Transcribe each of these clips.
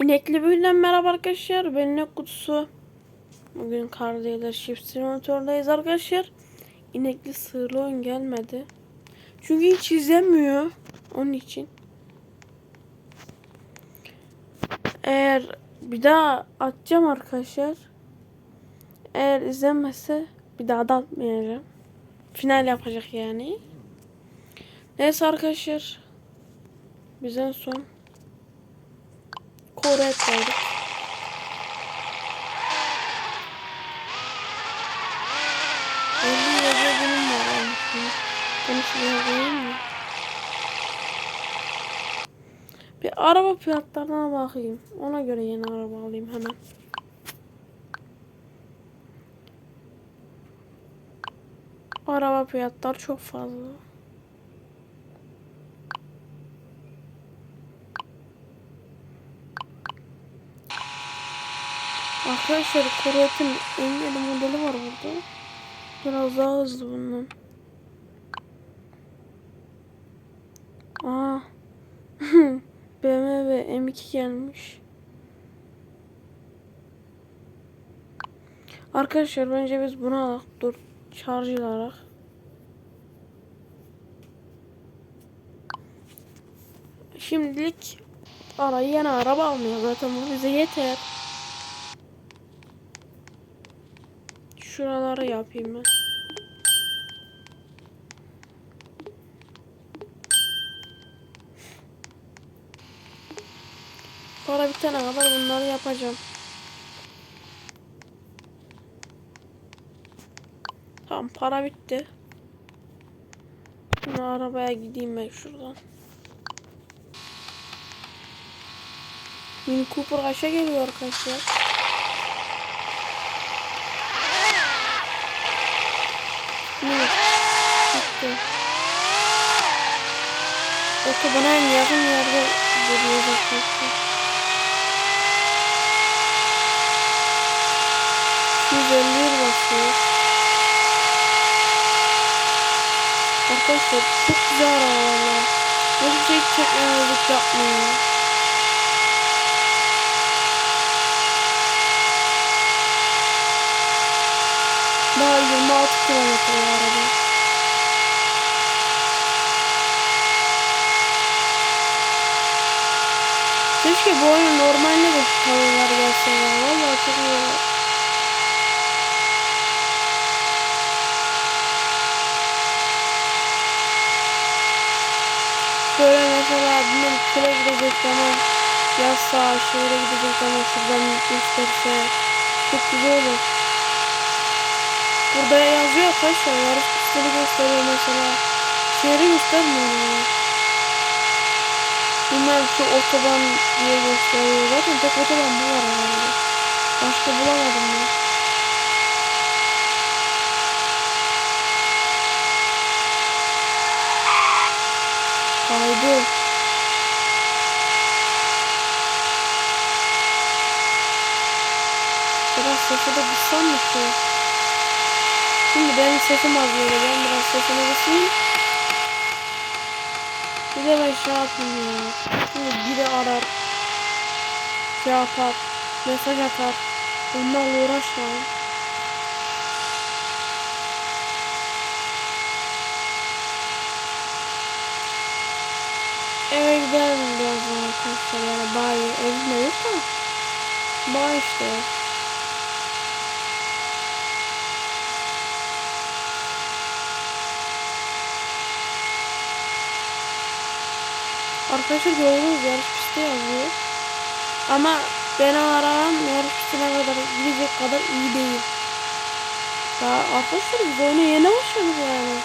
İnekli büyüden merhaba arkadaşlar. Ben İnek Kutusu. Bugün Car Dealership Simulator'dayız arkadaşlar. İnekli sığırlı oyun gelmedi. Çünkü hiç izlemiyor. Onun için. Eğer bir daha atacağım arkadaşlar. Eğer izlenmezse bir daha da atmayacağım. Final yapacak yani. Neyse arkadaşlar. Biz en son Kore etmedik. Elli yazıyor bunun var koyayım mı? Bir araba fiyatlarına bakayım. Ona göre yeni araba alayım hemen. Araba fiyatları çok fazla. Arkadaşlar Corvette'in en yeni modeli var burada. Biraz daha hızlı bundan. Aa. BMW M2 gelmiş. Arkadaşlar bence biz bunu alak. Dur. Şarj alarak. Şimdilik arayı yeni araba almıyor zaten bu bize yeter. Şuraları yapayım ben. Para bitene kadar bunları yapacağım. Tamam para bitti. Şimdi arabaya gideyim ben şuradan. Mini Cooper kaça geliyor arkadaşlar? Ne? Gitti. Otobana en yakın yerde duruyor arkadaşlar. 250 basıyor. Arkadaşlar çok güzel araba valla. Hiçbir şey çekmemezlik yapmıyor. Daha 26 kilometre araba. Keşke bu oyun normalde de şu tavırlar gelse ya. Valla çok iyi olur. Böyle mesela bilmem köle gidecek zaman yazsa şehre gidecek zaman şuradan gösterse çok güzel olur. Burada yazıyor arkadaşlar yarış pistleri gösteriyor mesela. Şehri göstermiyor yani. Bilmem şu otoban diye gösteriyor. Zaten tek otoban bu var herhalde. Başka bulamadım ya. Kaydı. Biraz sesi de kıssam mı ki? Şimdi benim sesim az böyle. Ben biraz sesimi kısayım. De ben şey yapayım ya. Şimdi biri arar. Şey yapar. Mesaj atar. Onlarla uğraşmayın. Eve gidelim birazdan arkadaşlar. Yani bayi. Evimde yok da. Bağ işte. Arkadaşlar gördünüz yarış pisti yazıyor. Ama ben arayan yarış pistine kadar gidecek kadar iyi değil. Daha arkadaşlar biz oyuna yeni başladık yani.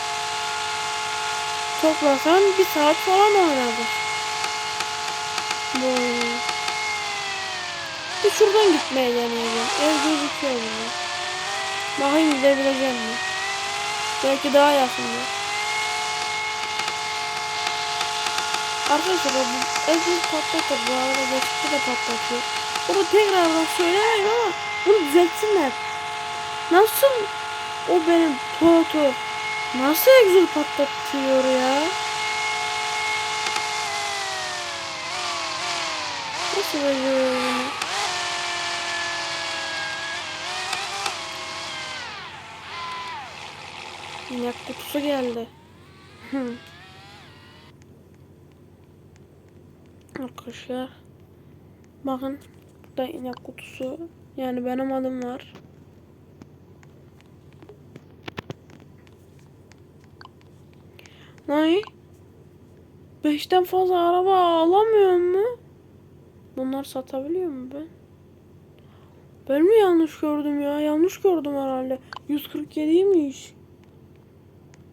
Toplasan bir saat falan oynadık. Bu oyunu. Bir şuradan gitmeye deneyeceğim. Ev gözüküyor burada. Bakayım gidebileceğim mi? Belki daha yakındır. Arkadaşlar bu evsiz patlatır bu arada geçti de patlatıyor. Onu tekrardan söylemeyin ama bunu düzeltsinler. Nasıl o benim Toto nasıl egzil patlatıyor ya? Nasıl beceriyor bunu? İnek kutusu geldi. Arkadaşlar. Bakın. Burada inek kutusu. Yani benim adım var. Ne? Beşten fazla araba alamıyor mu? Bunlar satabiliyor mu ben? Ben mi yanlış gördüm ya? Yanlış gördüm herhalde. 147'ymiş.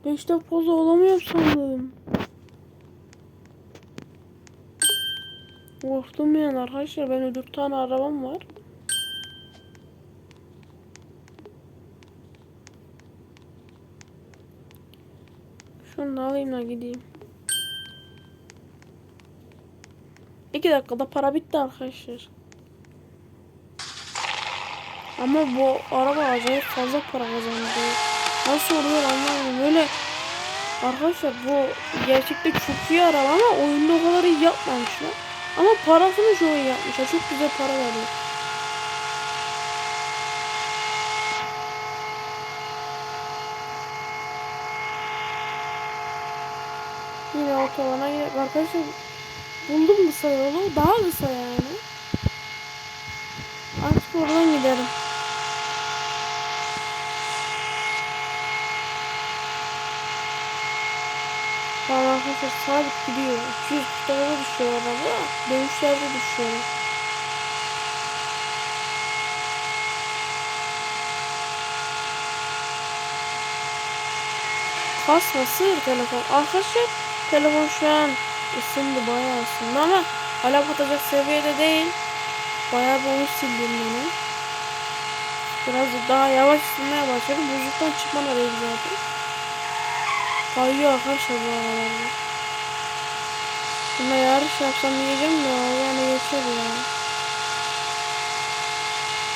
Beşten fazla olamıyor sandım. Korktum arkadaşlar. Benim dört tane arabam var. Şunu da alayım da gideyim. İki dakikada para bitti arkadaşlar. Ama bu araba acayip fazla para kazandı. Nasıl oluyor anlamadım. Böyle arkadaşlar bu gerçekte çok iyi araba ama oyunda o kadar iyi yapmamışlar. Ama parasını çok iyi yapmışlar. Çok güzel para veriyor. Yine otobana gidelim. Arkadaşlar buldum kısa yolu. Daha kısa yani. Artık oradan giderim. Tamam arkadaşlar sabit gidiyor. 200 dolara düşüyor araba. Dönüşlerde düşüyor. Kasma sığır telefon. Arkadaşlar telefon şu an ısındı bayağı ısındı ama hala patacak seviyede değil. Bayağı bir onu sildim bunu. Biraz daha yavaş ısınmaya başladı. Buzluktan çıkman arayı zaten. Kayıyor arkadaşlar bu aralarda. Buna yarış yapsam diyeceğim de yani geçer ya.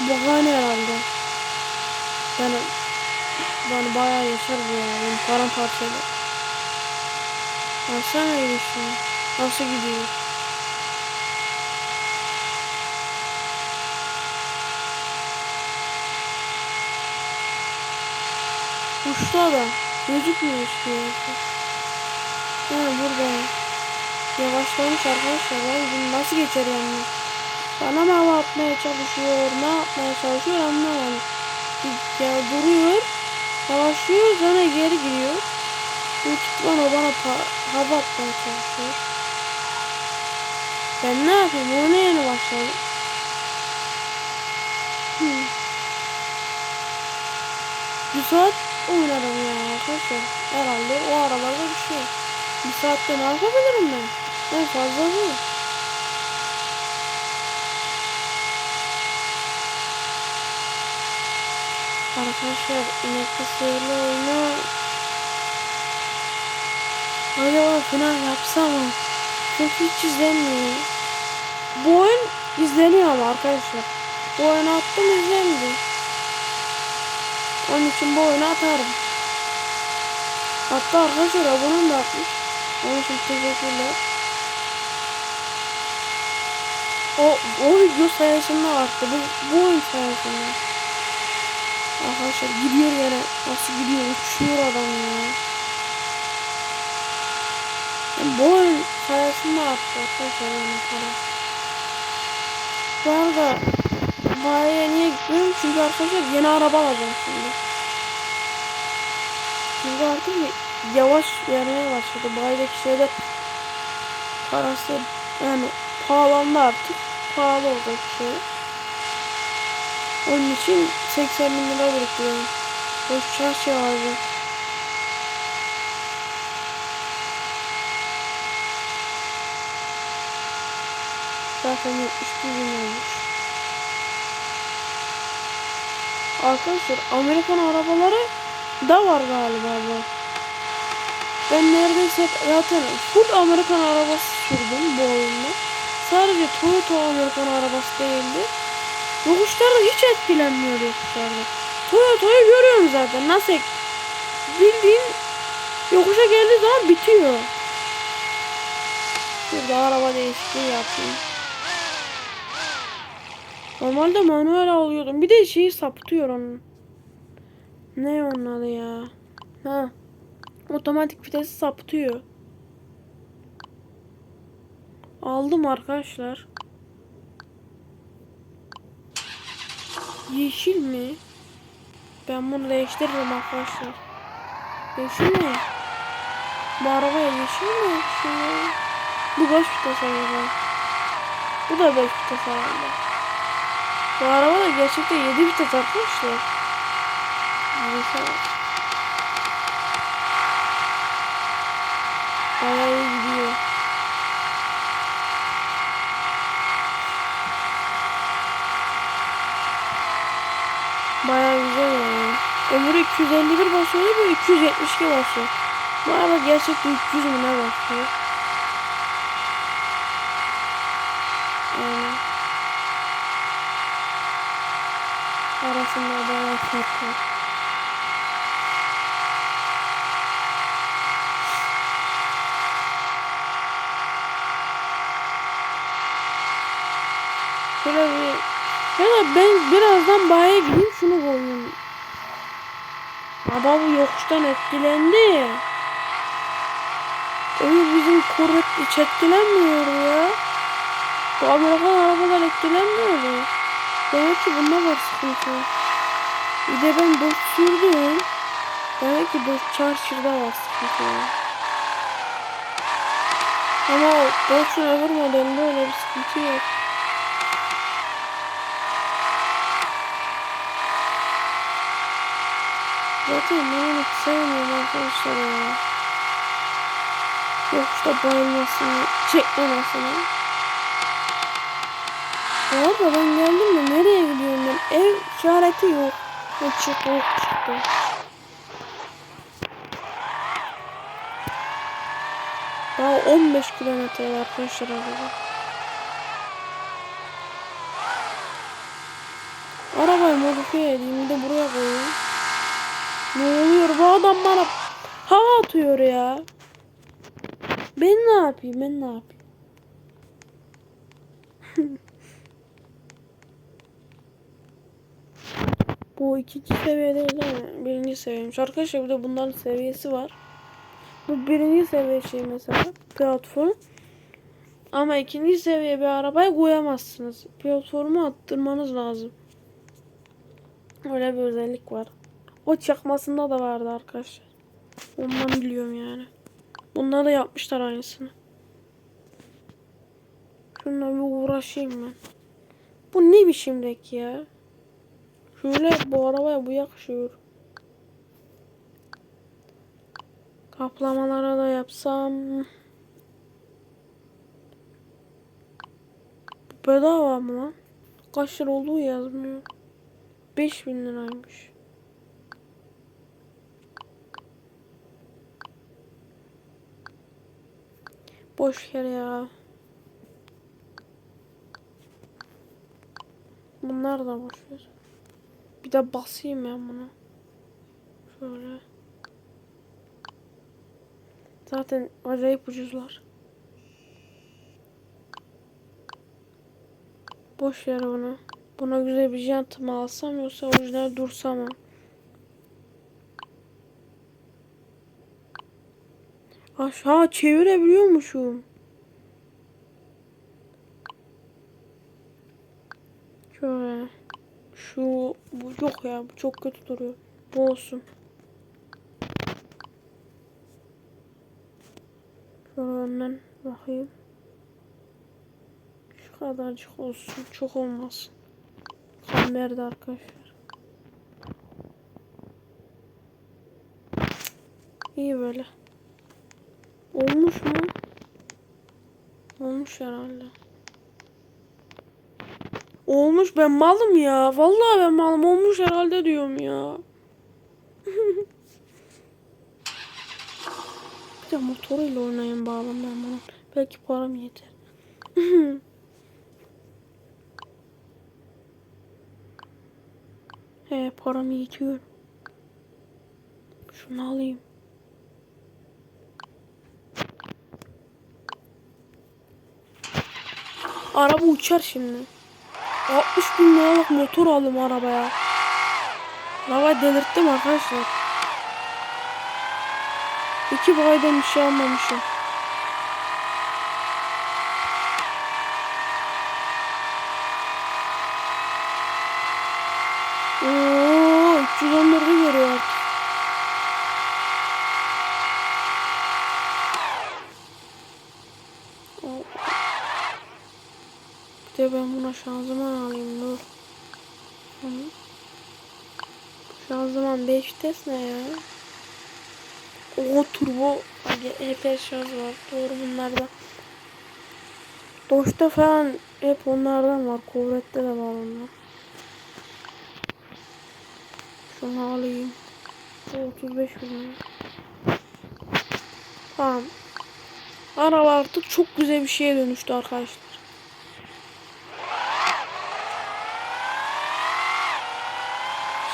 Bahane herhalde. Yani yani bayağı yaşar bu ya. Benim paramparçayla. Baksana gelişiyor. Nasıl gidiyor? Uçtu adam. Gözükmüyor işte. Ha buradayım. Yavaşlamış arkadaşlar. Ben bunu nasıl geçer yani? Bana mı hava atmaya çalışıyor? Ne yapmaya çalışıyor anlamadım. Ya duruyor. Yavaşlıyor sonra geri gidiyor. Büyük ihtimal o bana hava atmaya çalışıyor. Ben ne yapayım? O ne yeni başladı? Hmm. Bir saat oynarım ya arkadaşlar. Herhalde o aralarda bir şey. Bir saatte ne yapabilirim ben? En fazla bu. Arkadaşlar inekli sihirli oyunu acaba final yapsam mı? Çok hiç izlenmiyor. Bu oyun izleniyor ama arkadaşlar. Bu oyunu attım izlendi. Onun için bu oyunu atarım. Hatta arkadaşlar abonem de atmış. Onun için teşekkürler. O, o video sayesinde arttı. Bu, bu oyun sayesinde. Arkadaşlar gidiyor yine. Nasıl gidiyor? Uçuyor adam ya. Yani bu oyun sayesinde arttı arkadaşlar benim para. Bu arada bayiye niye gitmiyorum? Çünkü arkadaşlar yeni araba alacağım şimdi. Çünkü artık yavaş vermeye başladı. Bayideki şeyler parası yani pahalandı artık. Pahalı olacak şey. Onun için 80 bin lira biriktiriyorum. Boş çarşı alacağım. Zaten 71 bin olmuş. Arkadaşlar Amerikan arabaları da var galiba bu. Ben neredeyse zaten full Amerikan arabası sürdüm bu oyunda. Sadece Toyota Amerikan arabası değildi. Yokuşlarda hiç etkilenmiyor yokuşlarda. Toyota'yı görüyorum zaten. Nasıl bildiğin yokuşa geldiği zaman bitiyor. Burada araba değişikliği yapayım. Normalde manuel alıyordum. Bir de şeyi sapıtıyor onun. Ne onun adı ya? Ha. Otomatik vitesi sapıtıyor. Aldım arkadaşlar. Yeşil mi? Ben bunu değiştiririm arkadaşlar. Yeşil mi? Bu arabaya yeşil mi? Şunu. Bu kaç vites araba? Bu da 5 vites herhalde. Bu araba da gerçekten 7 vites arkadaşlar. Neyse. Bayağı iyi gidiyor. Bayağı güzel yani. Ömrü 251 basıyor bu 272 basıyor. Bu araba gerçekten 300 mü ne basıyor? Yani arasında bayağı fark var. Şöyle bir da ben birazdan bayağı gideyim şunu koyayım. Baba bu yokuştan etkilendi. Öyle bizim kuvvet hiç etkilenmiyor ya. Bu Amerikan arabalar etkilenmiyor. Demek ki bunda var sıkıntı. Bir de ben dört sürdüm. Demek ki dört çarşırda var sıkıntı. Ama Dodge'un öbür modelinde öyle bir sıkıntı yok. Zaten ben onu sevmiyorum arkadaşlar ya. Yokuşta bayılmasını, çekmemesini. Bu arada ben geldim de nereye gidiyorum ben? Ev işareti yok. Ne çıktı, yok çıktı. Daha 15 kilometre arkadaşlar araba. Arabayı modifiye edeyim de buraya koyayım. Ne oluyor bu adam bana hava atıyor ya. Ben ne yapayım ben ne yapayım? bu ikinci seviye değil değil mi? Birinci seviyeymiş. Arkadaşlar bir de bunların seviyesi var. Bu birinci seviye şey mesela platform. Ama ikinci seviye bir arabaya koyamazsınız. Platformu attırmanız lazım. Öyle bir özellik var. O çakmasında da vardı arkadaşlar. Ondan biliyorum yani. Bunlar da yapmışlar aynısını. Şununla bir uğraşayım ben. Bu ne biçim renk ya? Şöyle bu arabaya bu yakışıyor. Kaplamalara da yapsam. Bedava mı lan? Kaç lira olduğu yazmıyor. 5000 liraymış. Boş yer ya. Bunlar da boş ver. Bir de basayım ben bunu. Şöyle. Zaten acayip ucuzlar. Boş ver bunu. Buna güzel bir jant mı alsam yoksa orijinal dursa mı? Aşağı çevirebiliyormuşum. Şöyle. Şu bu yok ya bu çok kötü duruyor. Bu olsun. Şöyle önden bakayım. Şu kadarcık olsun. Çok olmasın. Kamberdi arkadaşlar. İyi böyle. Olmuş mu? Olmuş herhalde. Olmuş ben malım ya. Vallahi ben malım olmuş herhalde diyorum ya. bir de motoruyla oynayayım bağlam ben bunu. Belki param yeter. He param yetiyor. Şunu alayım. Araba uçar şimdi. 60 bin liralık motor aldım arabaya. Arabayı delirttim arkadaşlar. İki baydan bir şey almamışım. Oo, 314'ü görüyor artık. Oo. Bir de ben buna şanzıman alayım dur. Şanzıman 5 vites ne ya? O turbo HP şarj var. Doğru bunlarda. Doş'ta falan hep onlardan var. Kuvvet'te de var onlar. Şunu alayım. O 35 bin. Tamam. Araba artık çok güzel bir şeye dönüştü arkadaşlar.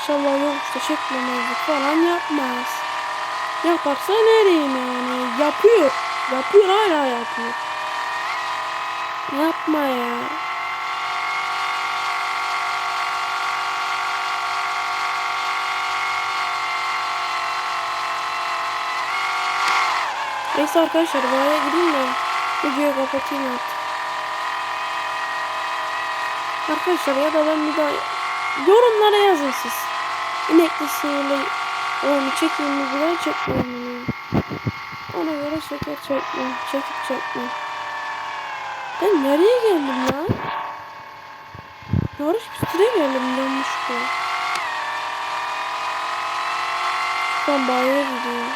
İnşallah yoksa çekmemezlik falan yapmaz. Yaparsa nereyim yani? Yapıyor. Yapıyor hala yapıyor. Yapma ya. Neyse arkadaşlar buraya gideyim de videoyu kapatayım artık. Arkadaşlar ya da ben bir daha yorumlara yazın siz. İnekli sihirli mi güzel çekmeyeyim mi? Ona göre şeker çekme, çekip çekme. Ben nereye geldim lan? Yarış pistine geldim yanlışlıkla. Ben bayağı gidiyorum.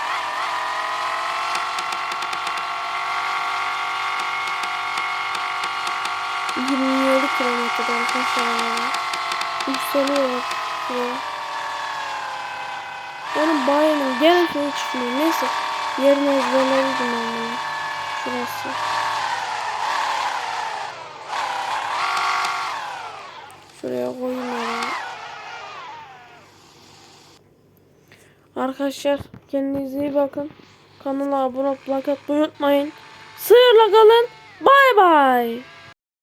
Yirmi yedi kilometrede arkadaşlar. Yükseliyor şuraya. Benim bayanım gene şunu çıkmıyor. Neyse. Yerini ezberledim ben bunu. Şurası. Şuraya koyayım arabayı. Arkadaşlar kendinize iyi bakın. Kanala abone olup like atmayı unutmayın. Sıyırla kalın. Bay bay.